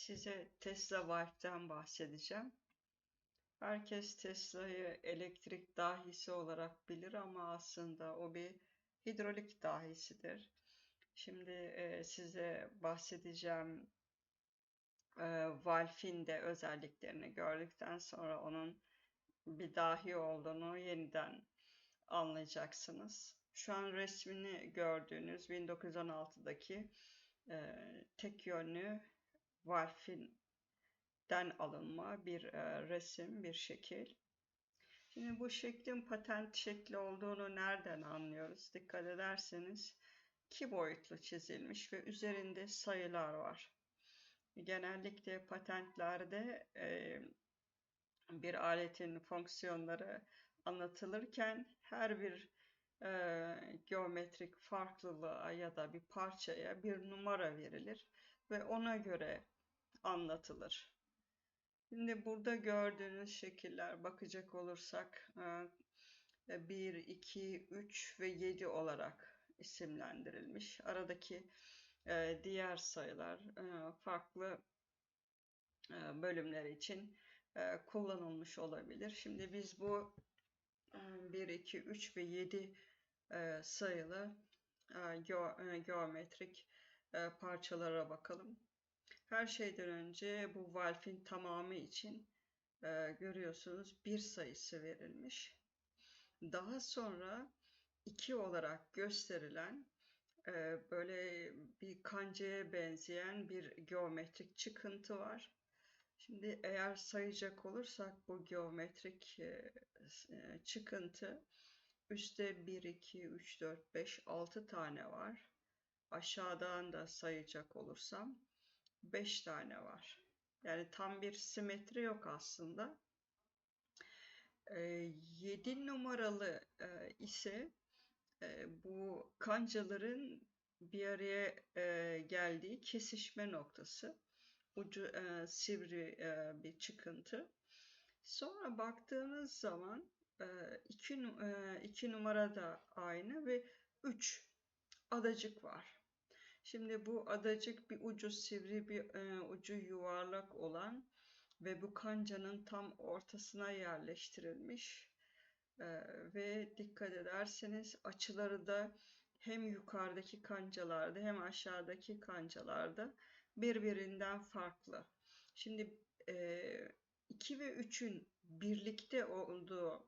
Size Tesla Valve'den bahsedeceğim. Herkes Tesla'yı elektrik dahisi olarak bilir ama aslında o bir hidrolik dahisidir. Şimdi e, size bahsedeceğim e, valfin de özelliklerini gördükten sonra onun bir dahi olduğunu yeniden anlayacaksınız. Şu an resmini gördüğünüz 1916'daki e, tek yönlü valfinden alınma bir e, resim, bir şekil. Şimdi bu şeklin patent şekli olduğunu nereden anlıyoruz? Dikkat ederseniz iki boyutlu çizilmiş ve üzerinde sayılar var. Genellikle patentlerde e, bir aletin fonksiyonları anlatılırken her bir e, geometrik farklılığa ya da bir parçaya bir numara verilir ve ona göre anlatılır. Şimdi burada gördüğünüz şekiller bakacak olursak 1, 2, 3 ve 7 olarak isimlendirilmiş. Aradaki e, diğer sayılar e, farklı e, bölümler için kullanılmış olabilir. Şimdi biz bu 1, 2, 3 ve 7 sayılı geometrik parçalara bakalım. Her şeyden önce bu valfin tamamı için görüyorsunuz bir sayısı verilmiş. Daha sonra 2 olarak gösterilen böyle bir kancaya benzeyen bir geometrik çıkıntı var. Şimdi eğer sayacak olursak bu geometrik çıkıntı üstte 1, 2, 3, 4, 5, 6 tane var. Aşağıdan da sayacak olursam 5 tane var. Yani tam bir simetri yok aslında. 7 numaralı ise bu kancaların bir araya geldiği kesişme noktası. Ucu sivri bir çıkıntı. Sonra baktığınız zaman 2 iki numara da aynı ve 3 adacık var. Şimdi bu adacık bir ucu sivri bir e, ucu yuvarlak olan ve bu kancanın tam ortasına yerleştirilmiş e, ve dikkat ederseniz açıları da hem yukarıdaki kancalarda hem aşağıdaki kancalarda birbirinden farklı. Şimdi e, 2 ve 3'ün birlikte olduğu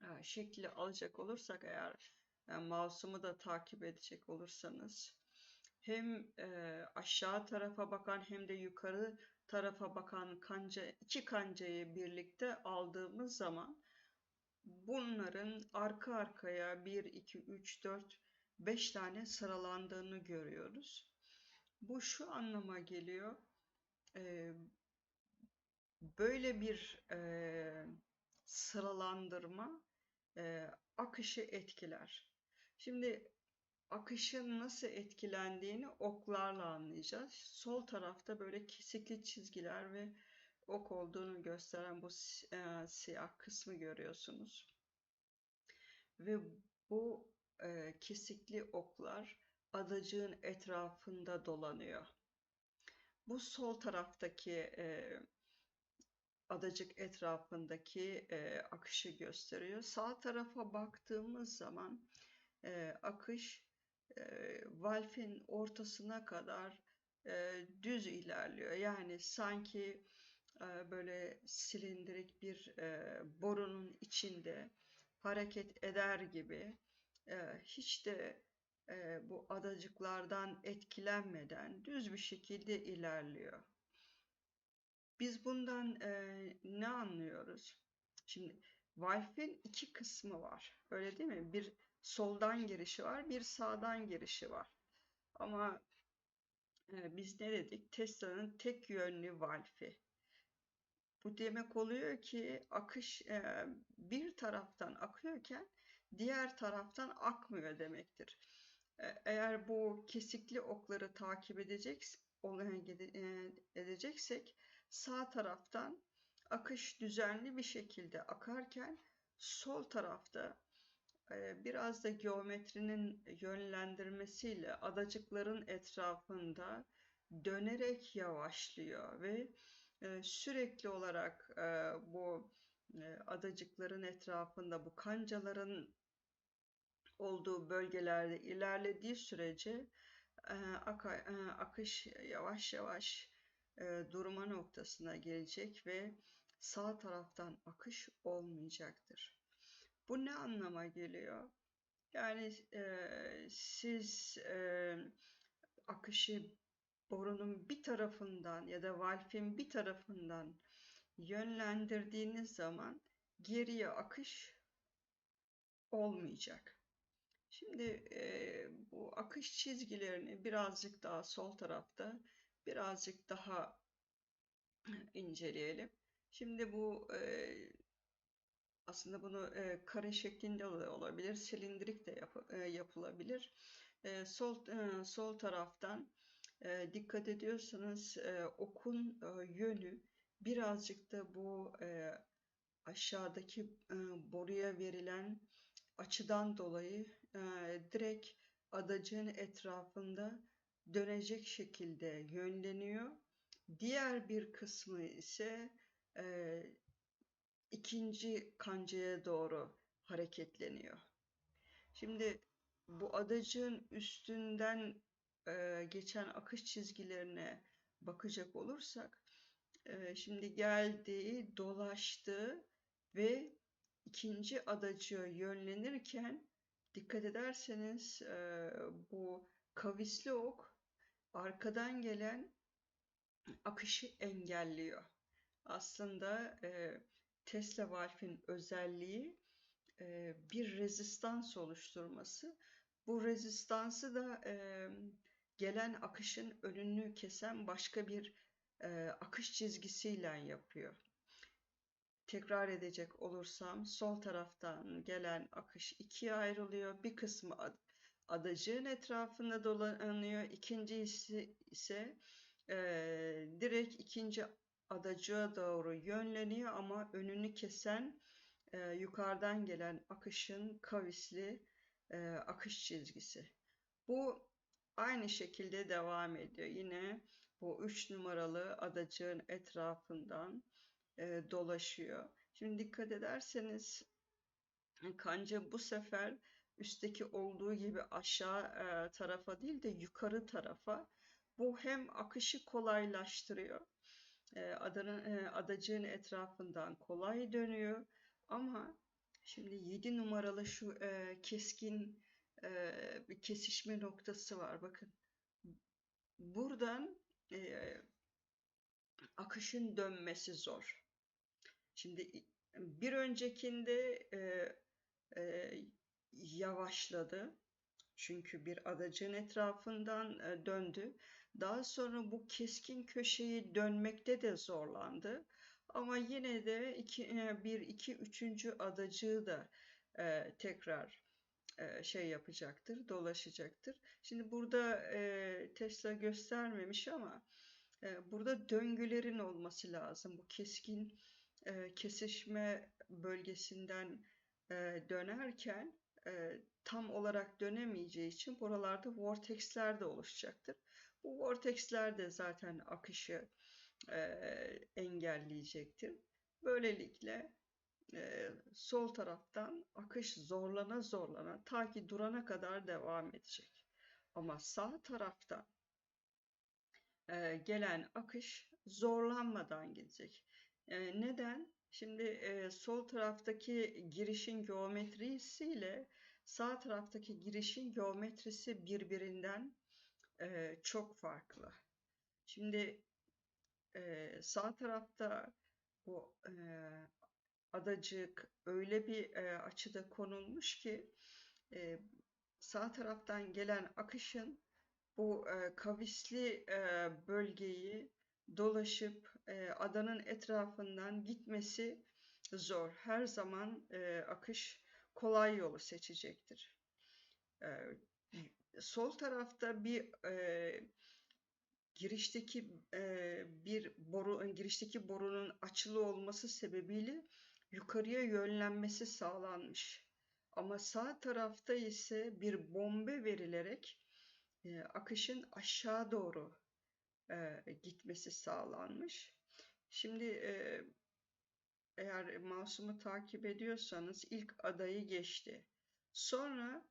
e, şekli alacak olursak eğer yani mouse'umu da takip edecek olursanız hem e, aşağı tarafa bakan hem de yukarı tarafa bakan kanca iki kancayı birlikte aldığımız zaman bunların arka arkaya 1 2 3 4 5 tane sıralandığını görüyoruz. Bu şu anlama geliyor. E, böyle bir e, sıralandırma e, akışı etkiler. Şimdi akışın nasıl etkilendiğini oklarla anlayacağız. Sol tarafta böyle kesikli çizgiler ve ok olduğunu gösteren bu e, siyah kısmı görüyorsunuz. Ve bu e, kesikli oklar adacığın etrafında dolanıyor. Bu sol taraftaki e, adacık etrafındaki e, akışı gösteriyor. Sağ tarafa baktığımız zaman e, akış e, valfin ortasına kadar e, düz ilerliyor. Yani sanki e, böyle silindirik bir e, borunun içinde hareket eder gibi e, hiç de e, bu adacıklardan etkilenmeden düz bir şekilde ilerliyor. Biz bundan e, ne anlıyoruz? Şimdi valfin iki kısmı var. Öyle değil mi? Bir soldan girişi var, bir sağdan girişi var. Ama e, biz ne dedik? Tesla'nın tek yönlü valfi. Bu demek oluyor ki akış e, bir taraftan akıyorken diğer taraftan akmıyor demektir. E, eğer bu kesikli okları takip edecek, e, edeceksek sağ taraftan akış düzenli bir şekilde akarken sol tarafta biraz da geometrinin yönlendirmesiyle adacıkların etrafında dönerek yavaşlıyor ve e, sürekli olarak e, bu e, adacıkların etrafında bu kancaların olduğu bölgelerde ilerlediği sürece akış yavaş yavaş durma noktasına gelecek ve sağ taraftan akış olmayacaktır. Bu ne anlama geliyor? Yani e, siz e, akışı borunun bir tarafından ya da valfin bir tarafından yönlendirdiğiniz zaman geriye akış olmayacak. Şimdi e, bu akış çizgilerini birazcık daha sol tarafta birazcık daha inceleyelim. Şimdi bu e, aslında bunu e, kare şeklinde de olabilir, silindrik de yap e, yapılabilir. E, sol e, sol taraftan e, dikkat ediyorsanız e, okun e, yönü birazcık da bu e, aşağıdaki e, boruya verilen açıdan dolayı e, direkt adacığın etrafında dönecek şekilde yönleniyor. Diğer bir kısmı ise e, ikinci kancaya doğru hareketleniyor. Şimdi bu adacığın üstünden e, geçen akış çizgilerine bakacak olursak e, şimdi geldi, dolaştı ve ikinci adacığa yönlenirken dikkat ederseniz e, bu kavisli ok arkadan gelen akışı engelliyor. Aslında e, Tesla valfin özelliği e, bir rezistans oluşturması. Bu rezistansı da e, gelen akışın önünü kesen başka bir e, akış çizgisiyle yapıyor. Tekrar edecek olursam sol taraftan gelen akış ikiye ayrılıyor. Bir kısmı adacığın etrafında dolanıyor. İkincisi ise e, direkt ikinci adacığa doğru yönleniyor ama önünü kesen e, yukarıdan gelen akışın kavisli e, akış çizgisi. Bu aynı şekilde devam ediyor. Yine bu üç numaralı adacığın etrafından e, dolaşıyor. Şimdi dikkat ederseniz kanca bu sefer üstteki olduğu gibi aşağı e, tarafa değil de yukarı tarafa. Bu hem akışı kolaylaştırıyor. E, adanın, e, adacığın etrafından kolay dönüyor. Ama şimdi 7 numaralı şu e, keskin e, bir kesişme noktası var. Bakın buradan akışın dönmesi zor. Şimdi bir öncekinde e, e, yavaşladı. Çünkü bir adacın etrafından e, döndü. Daha sonra bu keskin köşeyi dönmekte de zorlandı. Ama yine de iki, e, bir, iki, üçüncü adacığı da e, tekrar şey yapacaktır, dolaşacaktır. Şimdi burada Tesla göstermemiş ama burada döngülerin olması lazım. Bu keskin kesişme bölgesinden dönerken e, tam olarak dönemeyeceği için buralarda vortexler de oluşacaktır. Bu vortexler de zaten akışı e, engelleyecektir. Böylelikle e, sol taraftan akış zorlana zorlana ta ki durana kadar devam edecek. Ama sağ taraftan e, gelen akış zorlanmadan gidecek. E, neden? Şimdi e, sol taraftaki girişin geometrisiyle sağ taraftaki girişin geometrisi birbirinden e, çok farklı. Şimdi e, sağ tarafta bu e, adacık öyle bir e, açıda konulmuş ki e, sağ taraftan gelen akışın bu e, kavisli e, bölgeyi dolaşıp e, adanın etrafından gitmesi zor. Her zaman e, akış kolay yolu seçecektir. E, sol tarafta bir e, girişteki e, bir boru girişteki borunun açılı olması sebebiyle yukarıya yönlenmesi sağlanmış. Ama sağ tarafta ise bir bombe verilerek e, akışın aşağı doğru e, gitmesi sağlanmış. Şimdi e, eğer mouse'umu takip ediyorsanız ilk adayı geçti. Sonra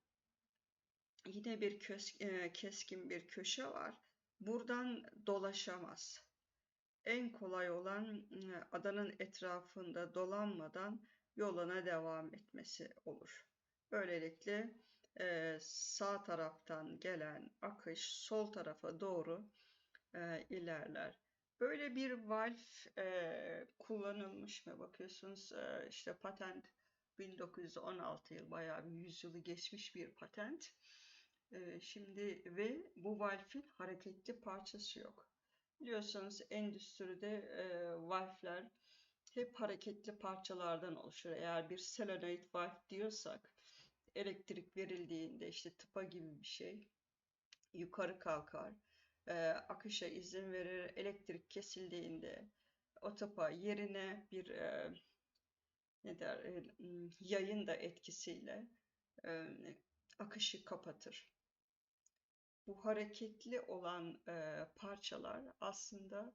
yine bir kös, e, keskin bir köşe var. Buradan dolaşamaz. En kolay olan e, adanın etrafında dolanmadan yoluna devam etmesi olur. Böylelikle e, sağ taraftan gelen akış sol tarafa doğru e, ilerler. Böyle bir valve e, kullanılmış mı? Bakıyorsunuz e, işte patent 1916 yıl bayağı bir yüzyılı geçmiş bir patent. E, şimdi ve bu valve'in hareketli parçası yok. Biliyorsunuz endüstride e, valve'ler hep hareketli parçalardan oluşur. Eğer bir solenoid valve diyorsak elektrik verildiğinde işte tıpa gibi bir şey yukarı kalkar e, akışa izin verir. Elektrik kesildiğinde o topa yerine bir e, ne der e, yayın da etkisiyle e, akışı kapatır. Bu hareketli olan e, parçalar aslında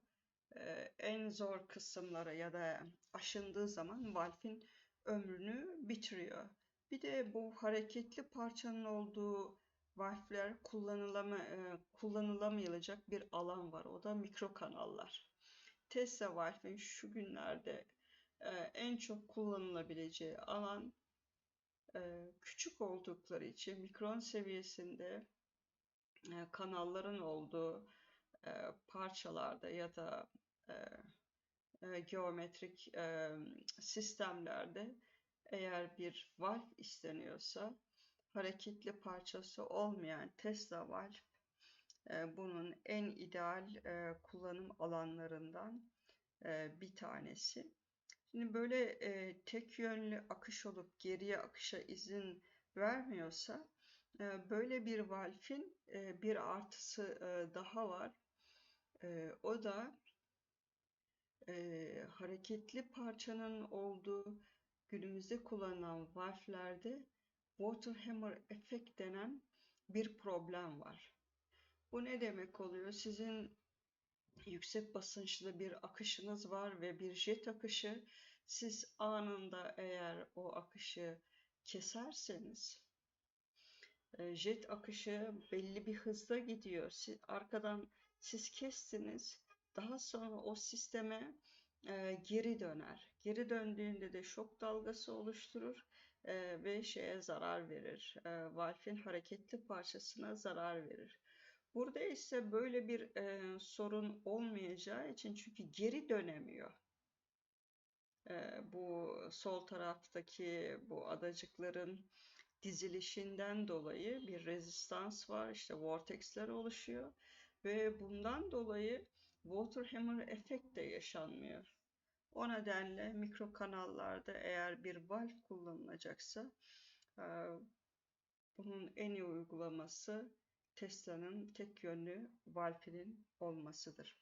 e, en zor kısımlara ya da aşındığı zaman valfin ömrünü bitiriyor. Bir de bu hareketli parçanın olduğu valfler kullanılama, e, kullanılamayacak bir alan var. O da mikro kanallar. Tesla valfin şu günlerde e, en çok kullanılabileceği alan e, küçük oldukları için mikron seviyesinde kanalların olduğu parçalarda ya da geometrik sistemlerde eğer bir valf isteniyorsa hareketli parçası olmayan Tesla valve e, bunun en ideal e, kullanım alanlarından e, bir tanesi. Şimdi böyle tek yönlü akış olup geriye akışa izin vermiyorsa böyle bir valfin bir artısı daha var. O da hareketli parçanın olduğu günümüzde kullanılan valflerde Waterhammer efekt denen bir problem var. Bu ne demek oluyor? Sizin yüksek basınçlı bir akışınız var ve bir jet akışı. Siz anında eğer o akışı keserseniz e, jet akışı belli bir hızda gidiyor. Siz, arkadan siz kestiniz. Daha sonra o sisteme e, geri döner. Geri döndüğünde de şok dalgası oluşturur e, ve şeye zarar verir. E, valfin hareketli parçasına zarar verir. Burada ise böyle bir e, sorun olmayacağı için çünkü geri dönemiyor. E, bu sol taraftaki bu adacıkların dizilişinden dolayı bir rezistans var. İşte vortexler oluşuyor ve bundan dolayı Waterhammer efekt de yaşanmıyor. O nedenle mikro kanallarda eğer bir valve kullanılacaksa e, bunun en iyi uygulaması Tesla'nın tek yönlü valfinin olmasıdır.